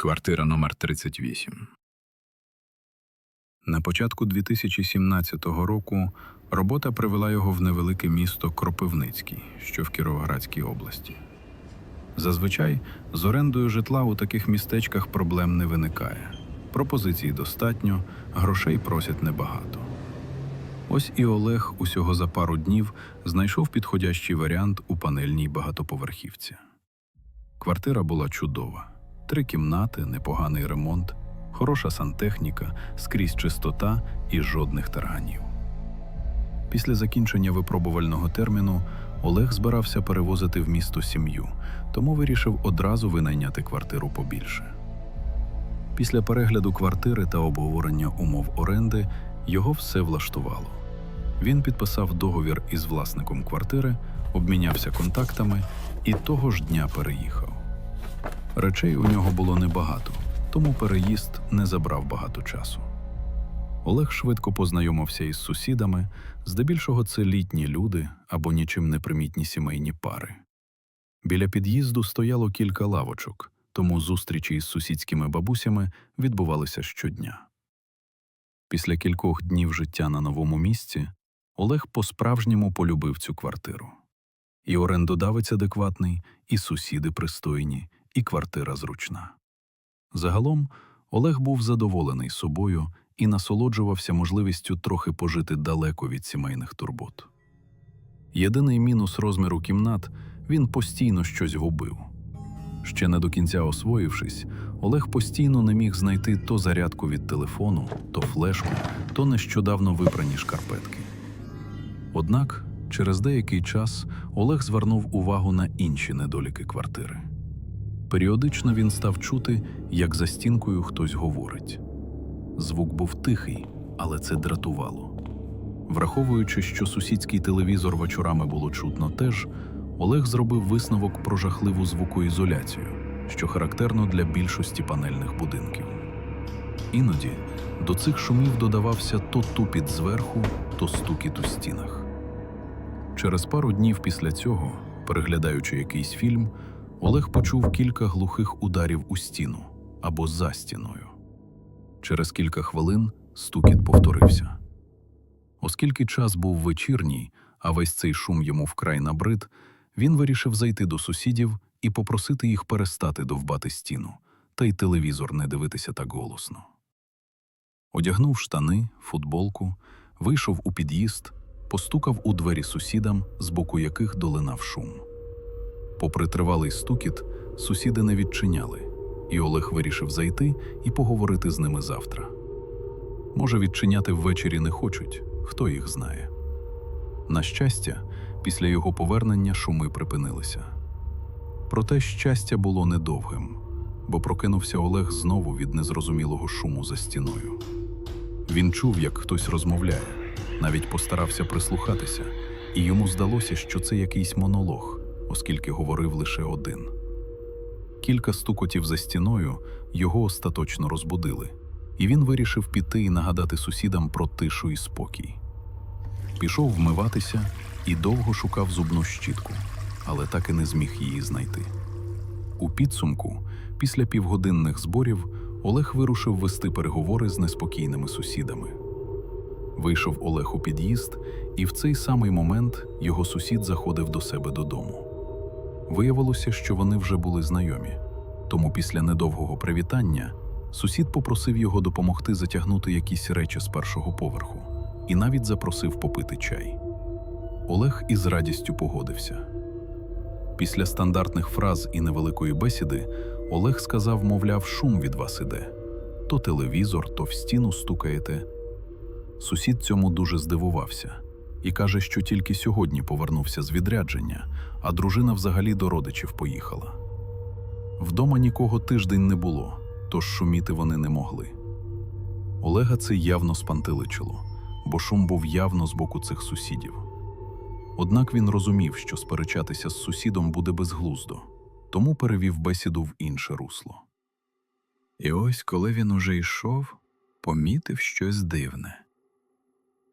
Квартира номер 38. На початку 2017 року робота привела його в невелике місто Кропивницький, що в Кіровоградській області. Зазвичай з орендою житла у таких містечках проблем не виникає. Пропозицій достатньо, грошей просять небагато. Ось і Олег усього за пару днів знайшов підходящий варіант у панельній багатоповерхівці. Квартира була чудова: три кімнати, непоганий ремонт, хороша сантехніка, скрізь чистота і жодних тарганів. Після закінчення випробувального терміну Олег збирався перевозити в місто сім'ю, тому вирішив одразу винайняти квартиру побільше. Після перегляду квартири та обговорення умов оренди його все влаштувало. Він підписав договір із власником квартири, обмінявся контактами і того ж дня переїхав. Речей у нього було небагато, тому переїзд не забрав багато часу. Олег швидко познайомився із сусідами, здебільшого це літні люди або нічим не примітні сімейні пари. Біля під'їзду стояло кілька лавочок, тому зустрічі із сусідськими бабусями відбувалися щодня. Після кількох днів життя на новому місці Олег по-справжньому полюбив цю квартиру. І орендодавець адекватний, і сусіди пристойні, і квартира зручна. Загалом Олег був задоволений собою і насолоджувався можливістю трохи пожити далеко від сімейних турбот. Єдиний мінус розміру кімнат він постійно щось губив. Ще не до кінця освоївшись, Олег постійно не міг знайти то зарядку від телефону, то флешку, то нещодавно випрані шкарпетки. Однак через деякий час Олег звернув увагу на інші недоліки квартири. Періодично він став чути, як за стінкою хтось говорить. Звук був тихий, але це дратувало. Враховуючи, що сусідський телевізор вечорами було чутно теж, Олег зробив висновок про жахливу звукоізоляцію, що характерно для більшості панельних будинків. Іноді до цих шумів додавався то тупіт зверху, то стукіт у стінах. Через пару днів після цього, переглядаючи якийсь фільм, Олег почув кілька глухих ударів у стіну або за стіною. Через кілька хвилин стукіт повторився. Оскільки час був вечірній, а весь цей шум йому вкрай набрид, він вирішив зайти до сусідів і попросити їх перестати довбати стіну, та й телевізор не дивитися так голосно. Одягнув штани, футболку, вийшов у під'їзд, постукав у двері сусідам, з боку яких долинав шум. Попри тривалий стукіт, сусіди не відчиняли, і Олег вирішив зайти і поговорити з ними завтра. Може, відчиняти ввечері не хочуть, хто їх знає. На щастя, після його повернення шуми припинилися. Проте щастя було недовгим, бо прокинувся Олег знову від незрозумілого шуму за стіною. Він чув, як хтось розмовляє, навіть постарався прислухатися, і йому здалося, що це якийсь монолог, оскільки говорив лише один. Кілька стукотів за стіною його остаточно розбудили, і він вирішив піти і нагадати сусідам про тишу і спокій. Пішов вмиватися і довго шукав зубну щітку, але так і не зміг її знайти. У підсумку, після півгодинних зборів, Олег вирушив вести переговори з неспокійними сусідами. Вийшов Олег у під'їзд, і в цей самий момент його сусід заходив до себе додому. Виявилося, що вони вже були знайомі, тому після недовгого привітання сусід попросив його допомогти затягнути якісь речі з першого поверху і навіть запросив попити чай. Олег із радістю погодився. Після стандартних фраз і невеликої бесіди Олег сказав, мовляв, шум від вас іде. То телевізор, то в стіну стукаєте. Сусід цьому дуже здивувався і каже, що тільки сьогодні повернувся з відрядження, а дружина взагалі до родичів поїхала. Вдома нікого тиждень не було, тож шуміти вони не могли. Олега це явно спантеличило, бо шум був явно з боку цих сусідів. Однак він розумів, що сперечатися з сусідом буде безглуздо, тому перевів бесіду в інше русло. І ось, коли він уже йшов, помітив щось дивне.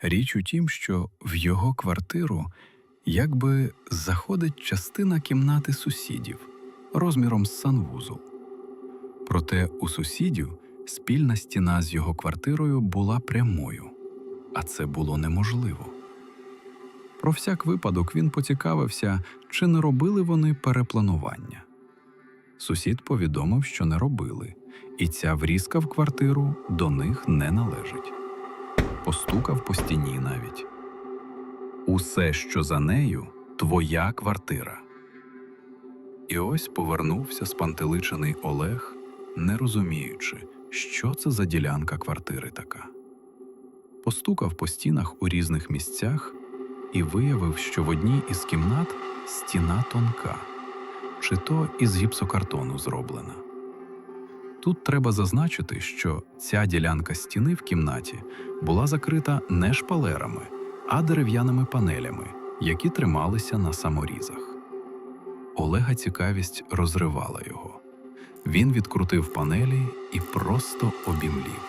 Річ у тім, що в його квартиру якби заходить частина кімнати сусідів розміром з санвузол. Проте у сусідів спільна стіна з його квартирою була прямою, а це було неможливо. Про всяк випадок він поцікавився, чи не робили вони перепланування. Сусід повідомив, що не робили, і ця врізка в квартиру до них не належить. Постукав по стіні навіть. Усе, що за нею, твоя квартира. І ось повернувся спантеличений Олег, не розуміючи, що це за ділянка квартири така. Постукав по стінах у різних місцях і виявив, що в одній із кімнат стіна тонка, чи то із гіпсокартону зроблена. Тут треба зазначити, що ця ділянка стіни в кімнаті була закрита не шпалерами, а дерев'яними панелями, які трималися на саморізах. Олега цікавість розривала його. Він відкрутив панелі і просто обімлів.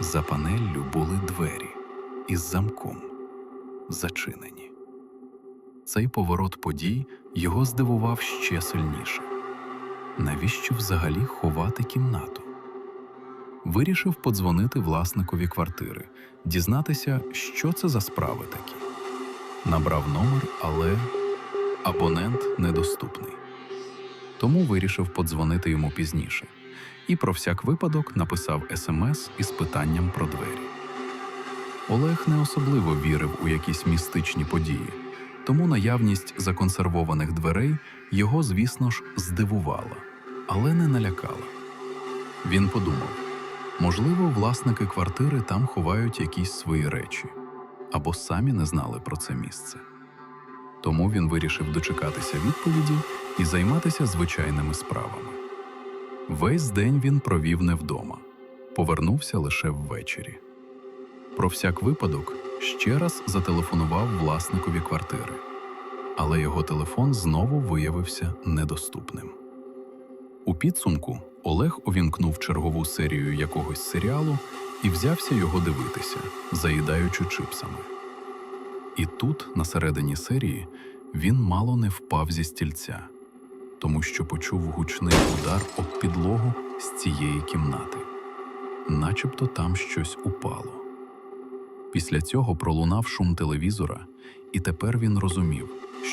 За панеллю були двері із замком, зачинені. Цей поворот подій його здивував ще сильніше. Навіщо взагалі ховати кімнату? Вирішив подзвонити власникові квартири, дізнатися, що це за справи такі. Набрав номер, але абонент недоступний. Тому вирішив подзвонити йому пізніше і про всяк випадок написав смс із питанням про двері. Олег не особливо вірив у якісь містичні події, тому наявність законсервованих дверей його, звісно ж, здивувала, але не налякала. Він подумав: можливо, власники квартири там ховають якісь свої речі або самі не знали про це місце. Тому він вирішив дочекатися відповіді і займатися звичайними справами. Весь день він провів не вдома, повернувся лише ввечері. Про всяк випадок ще раз зателефонував власникові квартири, але його телефон знову виявився недоступним. У підсумку Олег увімкнув чергову серію якогось серіалу і взявся його дивитися, заїдаючи чипсами. І тут, на середині серії, він мало не впав зі стільця, тому що почув гучний удар об підлогу з цієї кімнати, начебто там щось упало. Після цього пролунав шум телевізора, і тепер він розумів,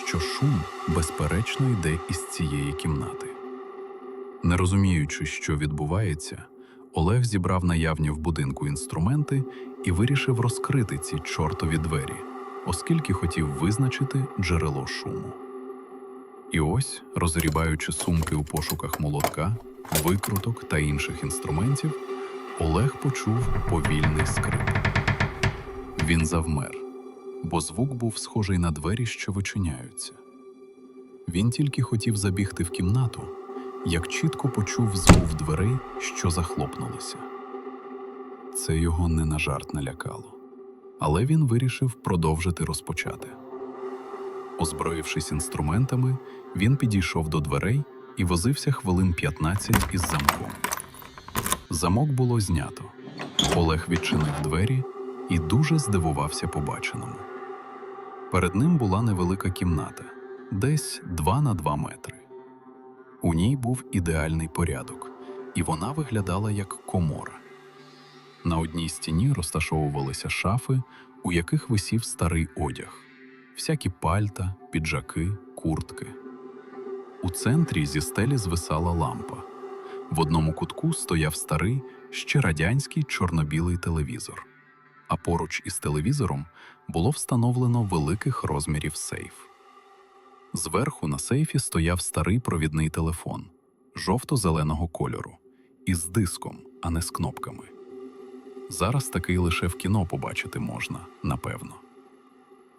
що шум безперечно йде із цієї кімнати. Не розуміючи, що відбувається, Олег зібрав наявні в будинку інструменти і вирішив розкрити ці чортові двері, оскільки хотів визначити джерело шуму. І ось, розрібаючи сумки у пошуках молотка, викруток та інших інструментів, Олег почув повільний скрип. Він завмер, бо звук був схожий на двері, що вичиняються. Він тільки хотів забігти в кімнату, як чітко почув звук дверей, що захлопнулися. Це його не на жарт налякало, але він вирішив продовжити розпочати. Озброївшись інструментами, він підійшов до дверей і возився хвилин 15 із замком. Замок було знято. Олег відчинив двері і дуже здивувався побаченому. Перед ним була невелика кімната, десь 2 на 2 метри. У ній був ідеальний порядок, і вона виглядала як комора. На одній стіні розташовувалися шафи, у яких висів старий одяг, всякі пальта, піджаки, куртки. У центрі зі стелі звисала лампа. В одному кутку стояв старий, ще радянський чорно-білий телевізор, а поруч із телевізором було встановлено великих розмірів сейф. Зверху на сейфі стояв старий провідний телефон жовто-зеленого кольору, із диском, а не з кнопками. Зараз такий лише в кіно побачити можна, напевно.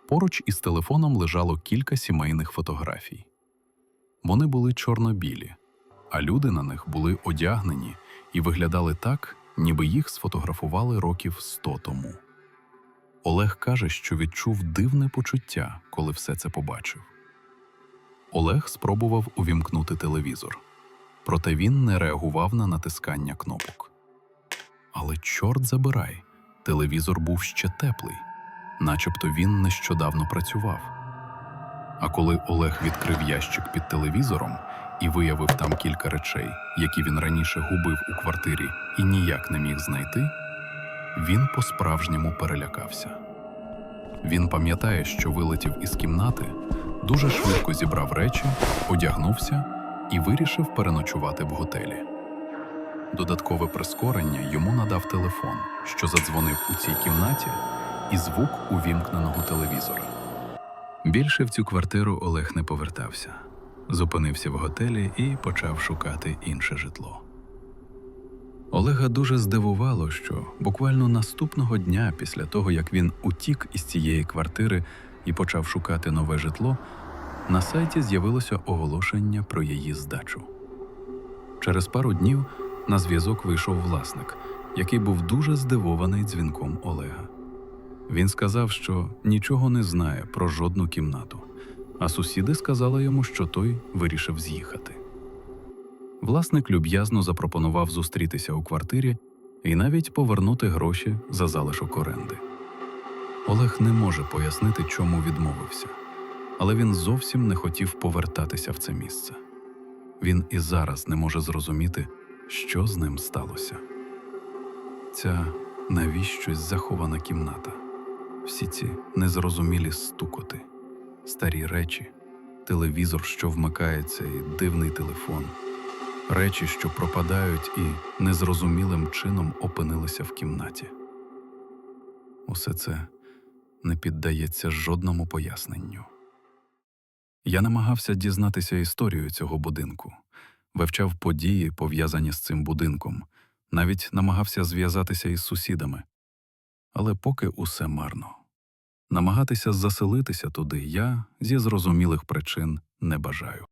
Поруч із телефоном лежало кілька сімейних фотографій. Вони були чорно-білі, а люди на них були одягнені і виглядали так, ніби їх сфотографували років сто тому. Олег каже, що відчув дивне почуття, коли все це побачив. Олег спробував увімкнути телевізор, проте він не реагував на натискання кнопок. Але чорт забирай, телевізор був ще теплий, начебто він нещодавно працював. А коли Олег відкрив ящик під телевізором і виявив там кілька речей, які він раніше губив у квартирі і ніяк не міг знайти, він по-справжньому перелякався. Він пам'ятає, що вилетів із кімнати, дуже швидко зібрав речі, одягнувся і вирішив переночувати в готелі. Додаткове прискорення йому надав телефон, що задзвонив у цій кімнаті, і звук увімкненого телевізора. Більше в цю квартиру Олег не повертався. Зупинився в готелі і почав шукати інше житло. Олега дуже здивувало, що буквально наступного дня, після того як він утік із цієї квартири і почав шукати нове житло, на сайті з'явилося оголошення про її здачу. Через пару днів на зв'язок вийшов власник, який був дуже здивований дзвінком Олега. Він сказав, що нічого не знає про жодну кімнату, а сусіди сказали йому, що той вирішив з'їхати. Власник люб'язно запропонував зустрітися у квартирі і навіть повернути гроші за залишок оренди. Олег не може пояснити, чому відмовився, але він зовсім не хотів повертатися в це місце. Він і зараз не може зрозуміти, що з ним сталося. Ця навіщось захована кімната, всі ці незрозумілі стукоти, старі речі, телевізор, що вмикається, і дивний телефон, речі, що пропадають і незрозумілим чином опинилися в кімнаті. Усе це не піддається жодному поясненню. Я намагався дізнатися історію цього будинку, вивчав події, пов'язані з цим будинком, навіть намагався зв'язатися із сусідами. Але поки усе марно. Намагатися заселитися туди я зі зрозумілих причин не бажаю.